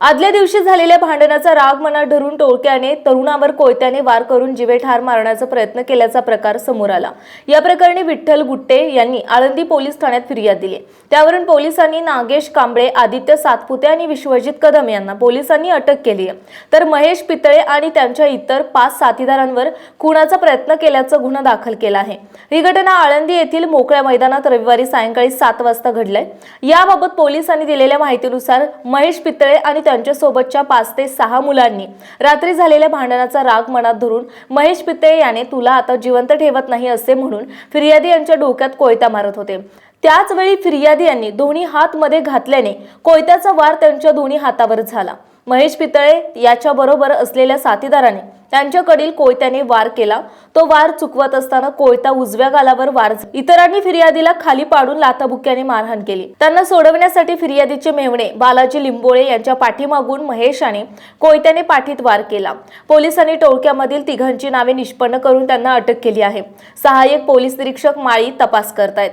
आदल्या दिवशी झालेल्या भांडणाचा राग मनात धरून टोळक्याने तरुणावर कोयत्याने वार करून जिवे ठार मारण्याचा प्रयत्न केल्याचा प्रकार समोर आला. या प्रकरणी विठ्ठल गुट्टे यांनी आळंदी पोलीस ठाण्यात फिर्याद दिली. त्यावरून पोलिसांनी नागेश कांबळे आदित्य सातपुते आणि विश्वजित कदम यांना पोलिसांनी अटक केली आहे. तर महेश पितळे आणि त्यांच्या इतर पाच साथीदारांवर खुनाचा प्रयत्न केल्याचा गुन्हा दाखल केला आहे. ही घटना आळंदी येथील मोकळ्या मैदानात रविवारी सायंकाळी सात वाजता घडलंय याबाबत पोलिसांनी दिलेल्या माहितीनुसार महेश पितळे आणि त्यांच्यासोबतच्या पाच ते सहा मुलांनी रात्री झालेल्या भांडणाचा राग मनात धरून महेश पितळे याने तुला आता जिवंत ठेवत नाही असे म्हणून फिर्यादी यांच्या डोक्यात कोयता मारत होते. त्याचवेळी फिर्यादी यांनी दोन्ही हात मध्ये घातल्याने कोयत्याचा वार त्यांच्या दोन्ही हातावर झाला. महेश पितळे याच्या बरोबर असलेल्या साथीदाराने त्यांच्याकडील कोयत्याने वार केला. तो वार चुकवत असताना कोयता उजव्या गालावर वार इतरांनी फिर्यादीला खाली पाडून लाथाबुक्याने मारहाण केली. त्यांना सोडवण्यासाठी फिर्यादीचे मेहणे बालाजी लिंबोळे यांच्या पाठीमागून महेशाने कोयत्याने पाठीत वार केला. पोलिसांनी टोळक्यामधील तिघांची नावे निष्पन्न करून त्यांना अटक केली आहे. सहाय्यक पोलीस निरीक्षक माळी तपास करतायत.